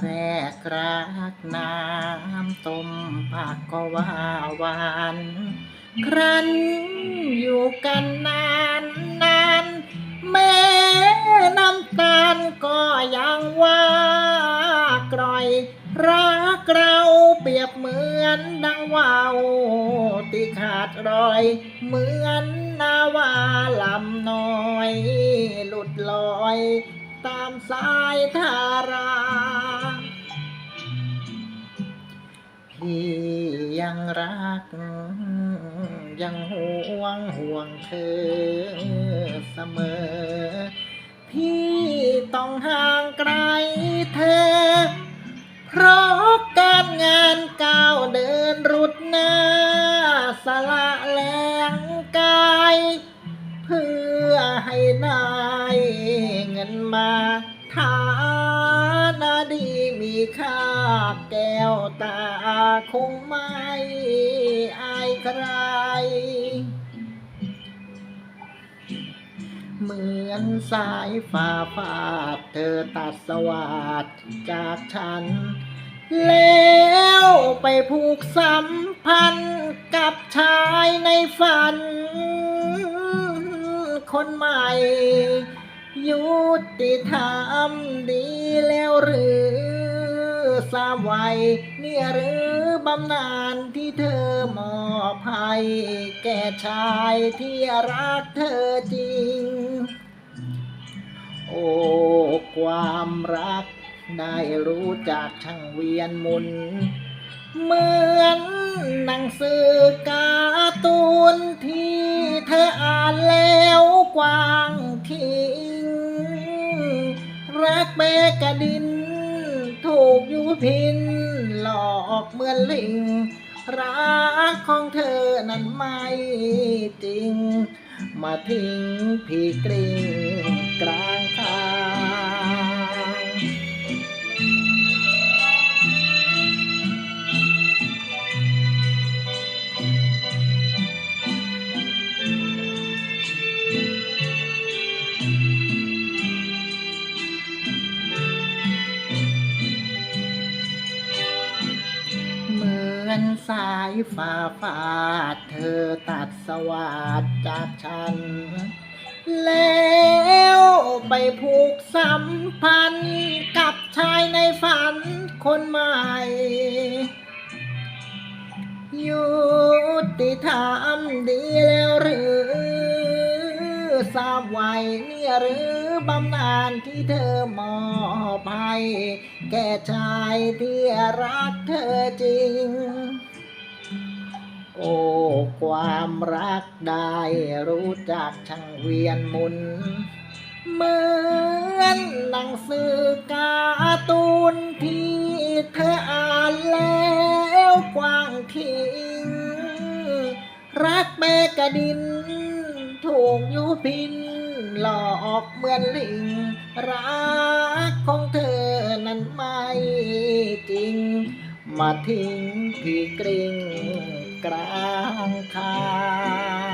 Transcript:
แรกรักน้ำต้มผักก็ว่าหวาน ครั้นอยู่กันนานนานแม่น้ำตาลก็ยังว่ากร่อย รักเราเปรียบเหมือนดังว่าวที่ขาดรอย เหมือนนาวาลำน้อย หลุดลอย ตามสายทารา พี่ยังรัก ยังห่วงห่วงเธอเสมอ พี่ต้องห่างไกลเธอ เพราะการงานเก้า ให้ได้เงินมาฐานะดีมีค่าแก้วตาคงไม่อายใคร เหมือนสายฟ้าฟาดเธอตัดสวัสดจากฉัน แล้วไปผูกสัมพันธ์กับชายในฝัน คนใหม่ ยุติธรรมดีแล้วหรือสามวัยเนี่ยหรือบำนาญที่เธอมอบให้แก่ชายที่รักเธอจริง โอ้ความรักได้รู้จักช่างเวียนมุน เหมือนหนังสือการ์ตูนที่ วางทิ้ง รักแม่กระดิน ถูกยูพิน หลอกเหมือนลิง รักของเธอนั้นไม่จริง มาทิ้งพี่กริ้งกลางทางายฟ้าฟาด เธอตัดสวัสดจากฉัน แล้วไปผูกสัมพันธ์กับชายในฝันคนใหม่ยุติธรรมดีแล้วหรือทราบไว้เนี่ยหรือบำนาญที่เธอมอบให้แก่ชายที่รักเธอจริง โอ้ความรักได้รู้จักช่างเวียนมุน เหมือนหนังสือการ์ตูนที่เธออ่านแล้วกว้างทิ้งรักแม่กระดิน ถูกยูพิน หลอกเหมือนลิง รักของเธอนั้นไม่จริง มาทิ้งพี่กริง กลางทาง